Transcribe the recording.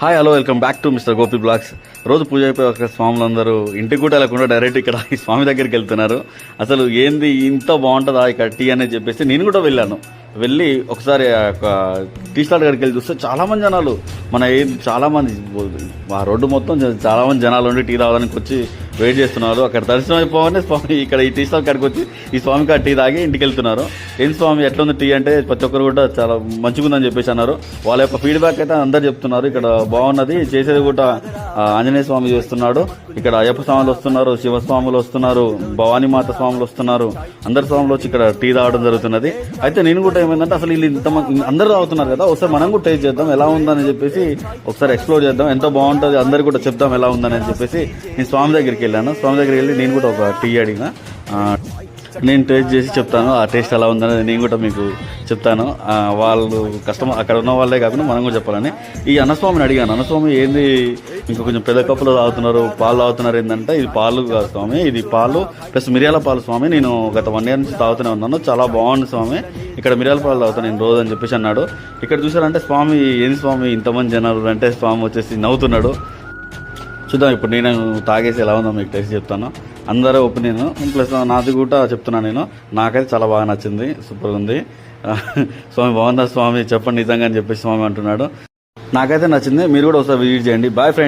Hi hello welcome back to mister Gopi vlogs రోజు పూజ అయిపోయి ఒక స్వాములందరూ ఇంటికి కూడా వెళ్ళకుండా డైరెక్ట్ ఇక్కడ ఈ స్వామి దగ్గరికి వెళ్తున్నారు. అసలు ఏంది ఇంత బాగుంటుందా ఇక్కడ టీ అనేది చెప్పేసి నేను కూడా వెళ్ళాను. వెళ్ళి ఒకసారి ఒక టీ స్టాల్ దగ్గరికి వెళ్ళి చూస్తే చాలామంది జనాలు మన ఏం చాలామంది ఆ రోడ్డు మొత్తం చాలామంది జనాలు ఉండి టీ తాగడానికి వచ్చి వెయిట్ చేస్తున్నారు. అక్కడ దర్శనం అయిపోగానే స్వామి ఇక్కడ ఈ టీ స్టాల్ కాడికి వచ్చి ఈ స్వామి కాడ టీ తాగి ఇంటికి వెళ్తున్నారు. ఏం స్వామి ఎట్లా ఉంది టీ అంటే ప్రతి ఒక్కరు కూడా చాలా మంచిగుందని చెప్పేసి అన్నారు. వాళ్ళ యొక్క ఫీడ్బ్యాక్ అయితే అందరు చెప్తున్నారు. ఇక్కడ బాగున్నది చేసేది కూడా ఆంజనేయ స్వామి చేస్తున్నాడు. ఇక్కడ అయ్యప్ప స్వాములు వస్తున్నారు శివస్వాములు వస్తున్నారు భవానీమాత స్వాములు వస్తున్నారు. అందరి స్వాములు వచ్చి ఇక్కడ టీ తాగడం జరుగుతున్నది. అయితే నేను కూడా ఏమైందంటే అసలు వీళ్ళు ఇంత అందరూ తాగుతున్నారు కదా ఒకసారి మనం కూడా టేస్ట్ చేద్దాం ఎలా ఉందని చెప్పేసి ఒకసారి ఎక్స్ప్లోర్ చేద్దాం. ఎంతో బాగుంటుంది అందరు కూడా చెప్దాం ఎలా ఉందని చెప్పేసి నేను స్వామి దగ్గరికి వెళ్ళాను. స్వామి దగ్గరికి వెళ్ళి నేను కూడా ఒక టీ అడిగిన. నేను టేస్ట్ చేసి చెప్తాను ఆ టేస్ట్ ఎలా ఉందనేది నేను కూడా మీకు చెప్తాను. వాళ్ళు కస్టమర్ అక్కడ ఉన్న వాళ్ళే కాకుండా మనం కూడా చెప్పాలని. ఈ అన్నస్వామిని అడిగాను. అన్నస్వామి ఏంది? ఇంకా కొంచెం పెద్ద కప్పులో తాగుతున్నారు పాలు తాగుతున్నారు ఏంటంటే ఇది పాలు కాదు స్వామి ఇది పాలు ప్లస్ మిరియాల పాలు స్వామి నేను గత వన్ ఇయర్ నుంచి తాగుతూనే ఉన్నాను. చాలా బాగుంది స్వామి. ఇక్కడ మిరియాల పాలు తాగుతాను నేను రోజు అని చెప్పేసి అన్నాడు. ఇక్కడ చూసారంటే స్వామి ఏంది స్వామి ఇంతమంది జనాలు అంటే స్వామి వచ్చేసి నవ్వుతున్నాడు. చూద్దాం ఇప్పుడు నేను తాగేసి ఎలా ఉందో మీకు టేస్ట్ చెప్తాను. అందరూ ఒపీనియన్ ప్లస్ నాది కూడా చెప్తున్నాను నేను. నాకైతే చాలా బాగా నచ్చింది సూపర్ ఉంది. స్వామి బాగుందా స్వామి చెప్పండి నిజంగా అని చెప్పేసి స్వామి అంటున్నాడు. నాకైతే నచ్చింది మీరు కూడా ఒకసారి విజిట్ చేయండి. Boy friend